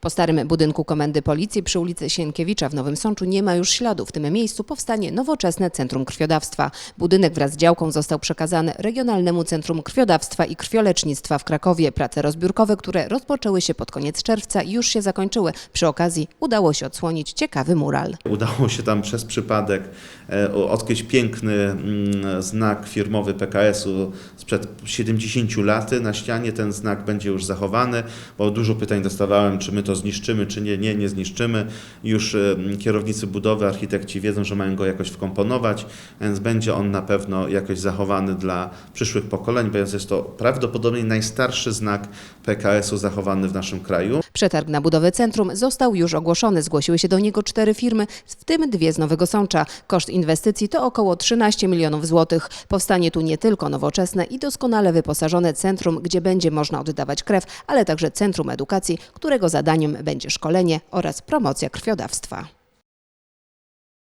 Po starym budynku Komendy Policji przy ulicy Sienkiewicza w Nowym Sączu nie ma już śladu. W tym miejscu powstanie nowoczesne Centrum Krwiodawstwa. Budynek wraz z działką został przekazany Regionalnemu Centrum Krwiodawstwa i Krwiolecznictwa w Krakowie. Prace rozbiórkowe, które rozpoczęły się pod koniec czerwca już się zakończyły. Przy okazji udało się odsłonić ciekawy mural. Udało się tam przez przypadek e, odkryć piękny mm, znak firmowy PKS-u sprzed 70 lat. Na ścianie ten znak będzie już zachowany, bo dużo pytań dostawałem, czy my to zniszczymy, czy nie. Nie, nie zniszczymy. Już e, kierownicy budowy, architekci wiedzą, że mają go jakoś wkomponować, więc będzie on na pewno jakoś zachowany dla przyszłych pokoleń, więc jest to prawdopodobnie najstarszy znak PKS-u zachowany w naszym kraju. Przetarg na budowę centrum został już ogłoszony. Zgłosiły się do niego cztery firmy, w tym dwie z Nowego Sącza. Koszt inwestycji to około 13 milionów złotych. Powstanie tu nie tylko nowoczesne i doskonale wyposażone centrum, gdzie będzie można oddawać krew, ale także centrum edukacji, którego zadaniem będzie szkolenie oraz promocja krwiodawstwa.